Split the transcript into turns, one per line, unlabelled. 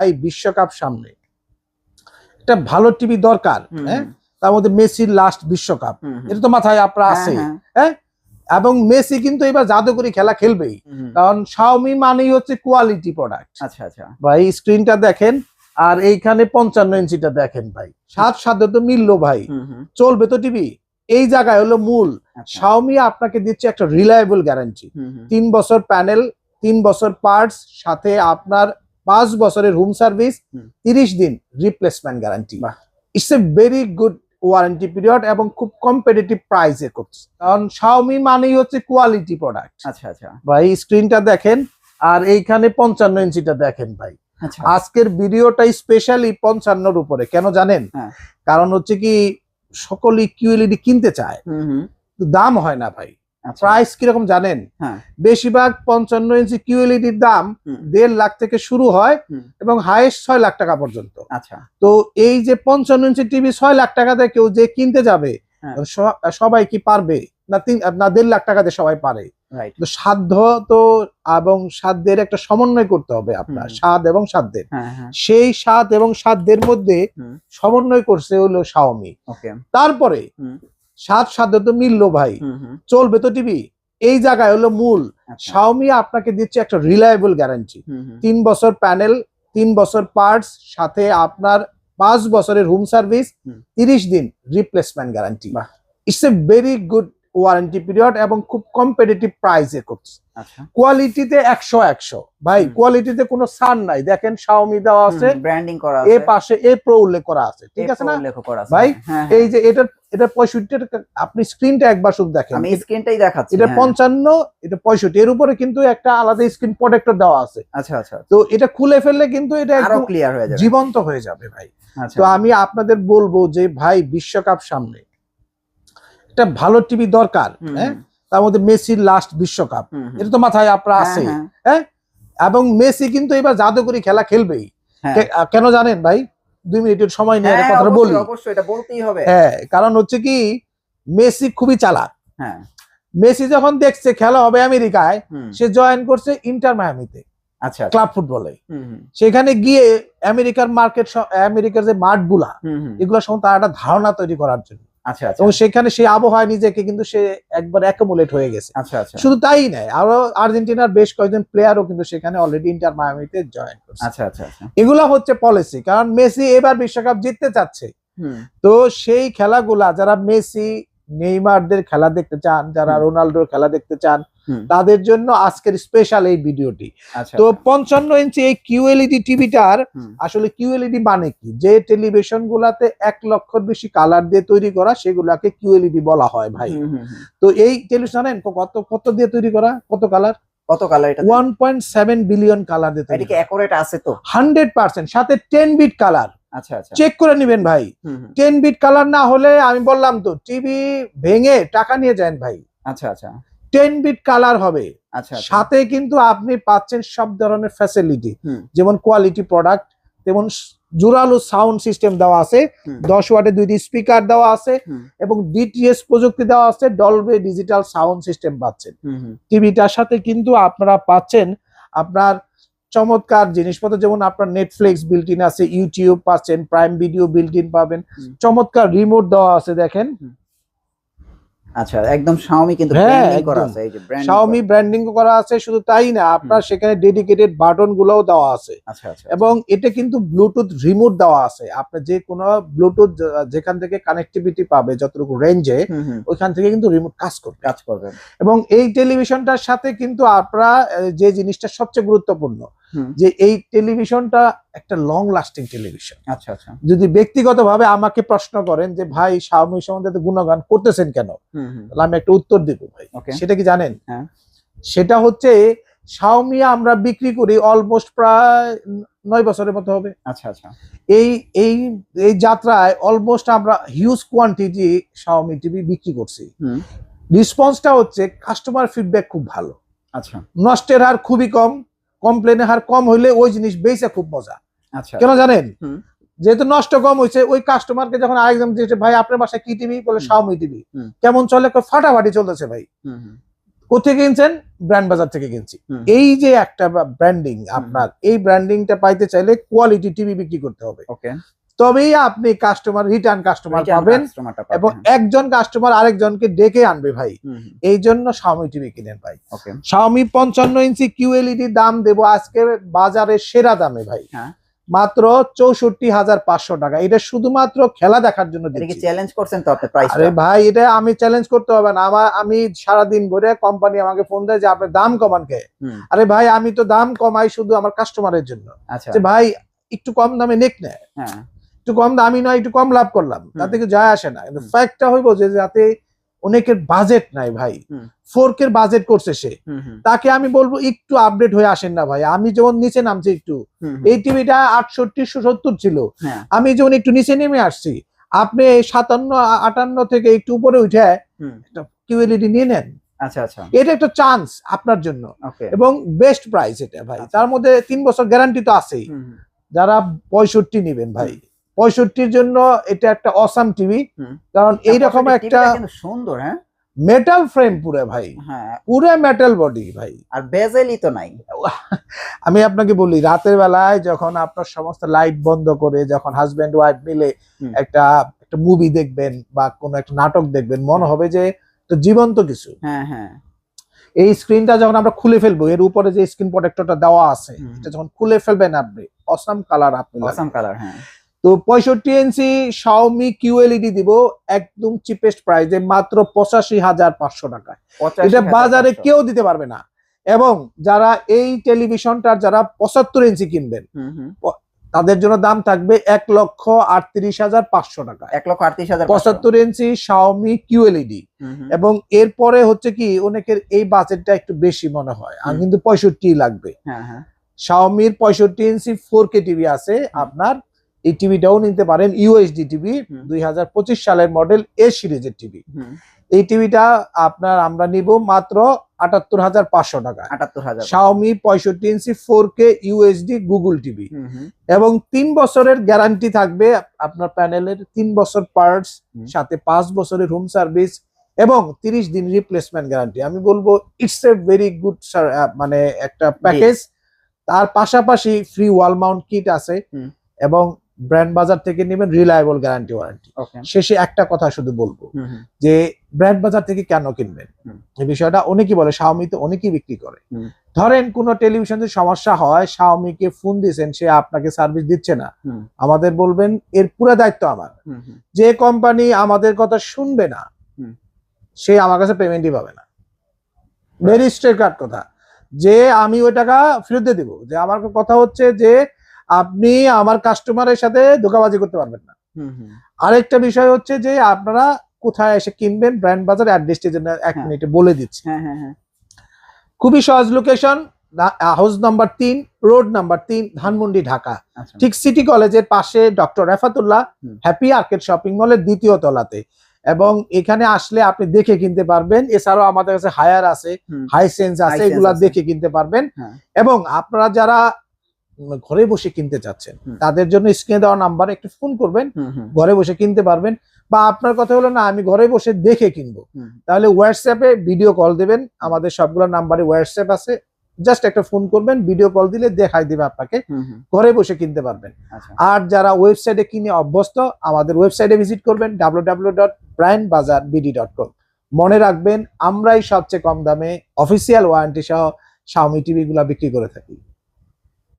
ভাই বিশ্বকাপ সামনে। একটা ভালো টিভি দরকার হ্যাঁ? তার মধ্যে মেসির লাস্ট বিশ্বকাপ। এটা তো মাথায় আপনার
হ্যাঁ,
আছে
হ্যাঁ,
হ্যাঁ? এবং মেসি কিন্তু এবার জাদুকরি খেলা খেলবেই। কারণ শাওমি মানেই হচ্ছে কোয়ালিটি প্রোডাক্ট
আচ্ছা আচ্ছা।
ভাই স্ক্রিনটা দেখেন আর এইখানে পঞ্চান্ন ইঞ্চিটা দেখেন ভাই। সাত সাথে তো মিললো ভাই। চলবে তো টিভি। এই জায়গায় হলো মূল।
আচ্ছা।
শাওমি আপনাকে দিচ্ছে একটা রিলায়েবল গ্যারান্টি। তিন বছর প্যানেল তিন বছর পার্টস সাথে আপনার পাঁচ বছরের হোম। সার্ভিস তিরিশ দিন replacement guarantee. It's a very good warranty period এবং খুব কম্পিটিটিভ প্রাইসে করছে। কারণ শাওমি মানেই হচ্ছে কোয়ালিটি প্রোডাক্ট
আচ্ছা আচ্ছা।
ভাই স্ক্রিনটা দেখেন আর এইখানে পঞ্চান্ন ইঞ্চিটা দেখেন ভাই।
আচ্ছা।
আজকের ভিডিওটা স্পেশালি পঞ্চান্নর উপরে কেন জানেন?
হ্যাঁ।
কারণ হচ্ছে কি সকলেই কিউএলইডি কিনতে চায়। দাম হয় না ভাই। প্রাইস কীরকম জানেন?
হ্যাঁ।
বেশিরভাগ পঞ্চান্ন ইঞ্চি কিউএলইডির দাম দেড় লাখ থেকে শুরু হয় এবং হাইয়েস্ট ছয় লাখ টাকা পর্যন্ত।
আচ্ছা।
তো এই যে পঞ্চান্ন ইঞ্চি টিভি ছয় লাখ টাকাতে কেউ যে কিনতে যাবে
হ্যাঁ।
সবাই কি পারবে? না তিন না দেড় লাখ টাকাতে সবাই পারে। তো সাধ্য তো এবং সাধ্যের একটা সমন্বয় করতে হবে আপনার। স্বাদ এবং সাধ্যের।
হ্যাঁ
সেই স্বাদ এবং সাধ্যের মধ্যে সমন্বয় করছে হলো শাওমি তারপরে। স্বাদ সাধ্য তো মিললো ভাই। চলবে তো টিভি। এই জায়গায় হলো মূল।
সাউমি
শাওমি আপনাকে দিচ্ছে একটা রিলায়েবল গ্যারান্টি তিন বছর প্যানেল তিন বছর পার্টস সাথে আপনার পাঁচ বছরের হোম। সার্ভিস তিরিশ দিন replacement guarantee. It's a very good warranty period এবং খুব কম্পিটিটিভ প্রাইসে করছে।
আচ্ছা।
কোয়ালিটিতে একশো একশো। ভাই। কোয়ালিটিতে কোনো সার নাই। দেখেন শাওমি দেওয়া আছে
ব্র্যান্ডিং করা
এ পাশে এ প্রো উল্লেখ করা আছে ঠিক আছে না?
উল্লেখ করা
ভাই,
হ্যাঁ
এই যে এটার এটা পঁয়ষট্টি আপনি স্ক্রিনটা একবার শুধু দেখেন।
আমি স্ক্রিনটাই দেখাচ্ছি
এটা
হ্যাঁ।
পঞ্চান্ন এটা পঁয়ষট্টি। এর উপরে কিন্তু একটা আলাদা স্ক্রিন প্রোটেক্টর দেওয়া আছে।
আচ্ছা আচ্ছা
তো এটা খুলে ফেললে কিন্তু এটা একদম
ক্লিয়ার হয়ে যাবে।
জীবন্ত হয়ে যাবে ভাই।
আচ্ছা।
তো আমি আপনাদের বলব যে ভাই বিশ্বকাপ সামনে একটা ভালো টিভি দরকার হ্যাঁ? তার মধ্যে মেসির লাস্ট বিশ্বকাপ। এটা তো মাথায় আপনার
হ্যাঁ,
আছে
হ্যাঁ,
এবং মেসি কিন্তু এবার জাদুকরি খেলা খেলবেই।
হ্যাঁ।
কেন জানেন ভাই? দুই মিনিটের সময় নিয়ে
হ্যাঁ,
কথাটা বলি।
অবশ্যই, অবশ্যই এটা বলতেই হবে।
হ্যাঁ কারণ হচ্ছে কি মেসি খুবই চালাক।
হ্যাঁ।
মেসি যখন দেখছে খেলা হবে আমেরিকায় সে জয়েন করছে ইন্টার মায়ামিতে
আচ্ছা।
ক্লাব ফুটবলে সেখানে গিয়ে আমেরিকার মার্কেট আমেরিকার যে মাঠগুলা
হুম, হুম।
এগুলো সম্বন্ধে তার একটা ধারণা তৈরি করার জন্য।
আচ্ছা আচ্ছা।
এবং সেখানে সেই আবহাওয়া নিজেকে কিন্তু সে একবার অ্যাকোমোলেট হয়ে গেছে।
আচ্ছা আচ্ছা।
শুধু তাই নয় আরও আর্জেন্টিনার বেশ কয়েকজন প্লেয়ারও কিন্তু সেখানে অলরেডি ইন্টার মায়ামিতে জয়েন করছে।
আচ্ছা আচ্ছা আচ্ছা।
এগুলা হচ্ছে পলিসি কারণ মেসি এবার বিশ্বকাপ জিততে চাচ্ছে। তো সেই খেলাগুলা যারা মেসি নেইমারদের খেলা দেখতে চান যারা রোনাল্ডোর খেলা দেখতে চান তাদের জন্য আজকের স্পেশাল এই ভিডিওটি।
আচ্ছা।
তো। পঞ্চান্ন ইঞ্চি এই কিউএলইডি টিভিটার আসলে কিউএলইডি মানে কি? যে টেলিভিশন গুলাতে এক লক্ষর বেশি কালার দিয়ে তৈরি করা সেগুলাকে কিউএলইডি বলা হয় ভাই। তো এই টেলিভিশন কত কত দিয়ে তৈরি করা? কত কালার
কত কালার এটা?
One point seven billion colour দিয়ে
এটা
তৈরি
কি অ্যাকুরেট আছে তো?
হান্ড্রেড পার্সেন্ট সাথে টেন বিট কালার চেক করে নিবেন ভাই। টেন বিট কালার না হলে আমি বললাম তো টিভি ভেঙে টাকা নিয়ে যান ভাই।
আচ্ছা আচ্ছা।
টেন বিট কালার হবে।
আচ্ছা আচ্ছা।
সাথে কিন্তু আপনি পাচ্ছেন সব ধরনের ফ্যাসিলিটি যেমন কোয়ালিটি প্রোডাক্ট তেমন জোরালো সাউন্ড সিস্টেম দেওয়া আছে। দশ ওয়াটে দুইটি স্পিকার দেওয়া আছে। এবং ডিটিএস প্রযুক্তি দেওয়া আছে ডলবে ডিজিটাল সাউন্ড সিস্টেম পাচ্ছেন। টিভিটার সাথে কিন্তু আপনারা পাচ্ছেন আপনার চমৎকার জিনিসপত্র যেমন আপনার নেটফ্লিক্স বিল্ট ইন আছে ইউটিউব পাচ্ছেন প্রাইম ভিডিও বিল্ট ইন পাবেন চমৎকার রিমোট দেওয়া আছে দেখেন।
আচ্ছা একদম শাওমি কিন্তু ব্র্যান্ডিং করা আছে এই যে ব্র্যান্ডিং
শাওমি ব্র্যান্ডিং করা আছে শুধু তাই না আপনার সেখানে ডেডিকেটেড বাটন গুলোও দেওয়া আছে।
আচ্ছা আচ্ছা
এবং এটা কিন্তু ব্লুটুথ রিমোট দেওয়া আছে। আপনি যে কোনো ব্লুটুথ যেখান থেকে কানেক্টিভিটি পাবে যতটুকু রেঞ্জে। ওইখান থেকে কিন্তু রিমোট কাজ করবে।
কাজ করবে।
এবং এই টেলিভিশনটার সাথে কিন্তু আপনারা যে জিনিসটা সবচেয়ে গুরুত্বপূর্ণ যে এই টেলিভিশনটা একটা লং লাস্টিং টেলিভিশন
আচ্ছা আচ্ছা।
যদি ব্যক্তিগতভাবে আমাকে প্রশ্ন করেন যে ভাই শাওমি সম্বন্ধে গুণগান করতেছেন কেন। তাহলে আমি একটা উত্তর দিব ভাই। সেটা কি জানেন?
হ্যাঁ।
সেটা হচ্ছে শাওমি আমরা বিক্রি করি অলমোস্ট প্রায় নয় বছরের মতো হবে।
আচ্ছা আচ্ছা।
এই এই এই যাত্রায় অলমোস্ট আমরা হিউজ কোয়ান্টিটি শাওমি টিভি বিক্রি করছি।
হুম,
রেসপন্সটা হচ্ছে কাস্টমার ফিডব্যাক খুব ভালো।
আচ্ছা।
নষ্টের হার খুবই কম। কমপ্লেনের হার কম হইলে ওই জিনিস বেচে খুব মজা।
আচ্ছা।
কেন জানেন? যেহেতু নষ্ট কম হয়েছে ওই কাস্টমারকে যখন আরেকজন দিয়েছে ভাই আপনার বাসায় কি টিভি? বলে
সাউমি
শাওমি টিভি। কেমন চলে? ফাটাফাটি চলতেছে ভাই। কোথেকে কিনছেন? ব্র্যান্ড বাজার থেকে কিনছি। এই যে একটা ব্র্যান্ডিং আপনার এই ব্র্যান্ডিংটা পাইতে চাইলে কোয়ালিটি টিভি বিক্রি করতে হবে।
ওকে
তবেই আপনি কাস্টমার রিটার্ন কাস্টমার পাবেন এবং একজন কাস্টমার আরেকজনকে ডেকে আনবে ভাই। এই জন্য শাওমি টিভি কিনেন ভাই। শাওমি পঞ্চান্ন ইঞ্চি কিউএলইডি দাম দেবো আজকে বাজারে সেরা দামে ভাই।
হ্যাঁ।
মাত্র চৌষট্টি হাজার পাঁচশো টাকা। এটা শুধুমাত্র খেলা দেখার জন্য
চ্যালেঞ্জ করছেন তো
আরে ভাই এটা আমি চ্যালেঞ্জ করতে হবে না। আমার আমি সারাদিন ভরে কোম্পানি আমাকে ফোন দেয় যে আপনি দাম কমান কে? আরে ভাই আমি তো দাম কমাই শুধু আমার কাস্টমারের জন্য।
আচ্ছা।
ভাই একটু কম দামে নেক নেয়।
হ্যাঁ।
একটু কম দামি নয় একটু কম লাভ করলাম। তাতে কিছু যায় আসে না। কিন্তু। ফ্যাক্টটা হইব যে যাতে অনেকের বাজেট নাই ভাই। ফোরকের বাজেট করছে সে। তাকে আমি বলব একটু আপডেট হয়ে আসেন না ভাই। আমি যেমন নিচে নামছি একটু এই টিভিটা আটষট্টি সত্তর ছিল।
হ্যাঁ।
আমি যেমন একটু নিচে নেমে আসছি আপনি সাতান্ন আটান্ন থেকে একটু উপরে উঠে
হুম,
কিউএলইডি নিয়ে নেন।
আচ্ছা আচ্ছা।
এটা একটা চান্স আপনার জন্য। এবং বেস্ট প্রাইস এটা ভাই।
আচ্ছা।
তার মধ্যে তিন বছর গ্যারান্টি তো আছেই। যারা পঁয়ষট্টি নেবেন ভাই। পঁয়ষট্টির জন্য এটা একটা অসাম টিভি। কারণ এইরকম একটা
সুন্দর হ্যাঁ?
মেটাল ফ্রেম পুরো ভাই।
হ্যাঁ।
পুরো মেটাল বডি ভাই।
আর বেজেলই তো নাই।
আমি আপনাকে বলি রাতের বেলায় যখন আপনার সমস্ত লাইট বন্ধ করে যখন হাজবেন্ড ওয়াইফ মিলে একটা একটা মুভি দেখবেন বা কোনো একটা নাটক দেখবেন মনে হবে যে জীবন্ত কিছু।
হ্যাঁ হ্যাঁ।
এই স্ক্রিনটা যখন আমরা খুলে ফেলব এর উপরে যে স্ক্রিন প্রোটেক্টরটা দেওয়া আছে এটা যখন খুলে ফেলবেন আপনি অসাম কালার আপনি।
অসাম কালার হ্যাঁ।
তো পঁয়ষট্টি ইঞ্চি শাওমি কিউএলইডি দিব একদম চিপেস্ট প্রাইসে মাত্র পঁচাশি হাজার পাঁচশো টাকা এটা বাজারে কেউ দিতে পারবে না। এবং যারা এই টেলিভিশনটার যারা পঁচাত্তর ইঞ্চি কিনবেন তাদের জন্য দাম থাকবে এক লক্ষ আটত্রিশ হাজার পাঁচশো টাকা।
এক লক্ষ আটত্রিশ হাজার
পঁচাত্তর ইঞ্চি শাওমি কিউএলইডি এবং এরপরে হচ্ছে কি অনেকের এই বাজেটটা একটু বেশি মনে হয়। আর কিন্তু পঁয়ষট্টি লাগবে।
হ্যাঁ হ্যাঁ।
শাওমির পঁয়ষট্টি ইঞ্চি ফোর কে টিভি আছে আপনার এই টিভিটাও নিতে পারেন ইউএসডি টিভি দুই হাজার পঁচিশ সালের মডেল এ সিরিজের টিভি। এই টিভিটা আপনার আমরা নিব মাত্র আটাত্তর হাজার পাঁচশো টাকা
আটাত্তর হাজার।
শাওমি পঁয়ষট্টি inch four K USD Google TV. এবং তিন বছরের গ্যারান্টি থাকবে আপনার প্যানেলের তিন বছর পার্টস সাথে পাঁচ বছরের হোম সার্ভিস এবং তিরিশ দিন রিপ্লেসমেন্ট গ্যারান্টি আমি বলব ইটস এ ভেরি গুড মানে একটা প্যাকেজ তার পাশাপাশি ফ্রি ওয়াল মাউন্ট কিট আছে। এবং ব্র্যান্ড বাজার থেকে নেবেন রিলায়েবল গ্যারান্টি ওয়ারেন্টি। শেষে একটা কথা শুধু বলব যে ব্র্যান্ড বাজার থেকে কেন কিনবেন? এই বিষয়টা অনেকেই বলে শাওমি তো অনেকেই বিক্রি করে। ধরেন কোনো টেলিভিশন সমস্যা হয় শাওমিকে ফোন দিয়েছেন সে আপনাকে সার্ভিস দিচ্ছে না। আমাদের বলবেন এর পুরো দায়িত্ব আমার। যে কোম্পানি আমাদের কথা শুনবে না সে আমার কাছে পেমেন্টই পাবে না। ভেরি স্ট্রেট কাট কথা। যে আমি ওই টাকা ফেরত দিয়ে দিব। যে আমার কথা হচ্ছে যে আপনি আমার কাস্টমারের সাথে ধোকাবাজি করতে পারবেন না।
হুম, হুম,
আরেকটা বিষয় হচ্ছে যে আপনারা কোথায় এসে কিনবেন ব্র্যান্ড বাজার অ্যাড্রেসটি জন্য এক
হ্যাঁ।
মিনিটে বলে দিচ্ছি।
হ্যাঁ হ্যাঁ হ্যাঁ।
খুবই সহজ লোকেশন হাউস নাম্বার তিন রোড নাম্বার তিন ধানমন্ডি ঢাকা।
আচ্ছা।
ঠিক সিটি কলেজের পাশে doctor Refatullah happy arcade shopping মলের দ্বিতীয় তলাতে। এবং এখানে আসলে আপনি দেখে কিনতে পারবেন এছাড়াও আমাদের কাছে হায়ার আছে হাই সেন্স আছে এগুলা দেখে কিনতে পারবেন।
হ্যাঁ।
এবং আপনারা যারা ঘরে বসে কিনতে চাচ্ছেন। তাদের জন্য স্ক্রিনে দেওয়া নাম্বারে একটু ফোন করবেন ঘরে বসে কিনতে পারবেন। বা আপনার কথা হলো না আমি ঘরে বসে দেখে কিনবো। তাহলে হোয়াটসঅ্যাপে ভিডিও কল দেবেন। আমাদের সবগুলো নাম্বারে হোয়াটসঅ্যাপ আছে। জাস্ট একটা ফোন করবেন ভিডিও কল দিলে দেখাই দিবে আপনাকে। ঘরে বসে কিনতে পারবেন।
আচ্ছা।
আর যারা ওয়েবসাইটে কিনে অভ্যস্ত আমাদের ওয়েবসাইটে ভিজিট করবেন W W dot brain Bazaar BD dot com মনে রাখবেন আমরাই সবচেয়ে কম দামে অফিসিয়াল ওয়ারেন্টি সহ শাওমি টিভি গুলা বিক্রি করে থাকি।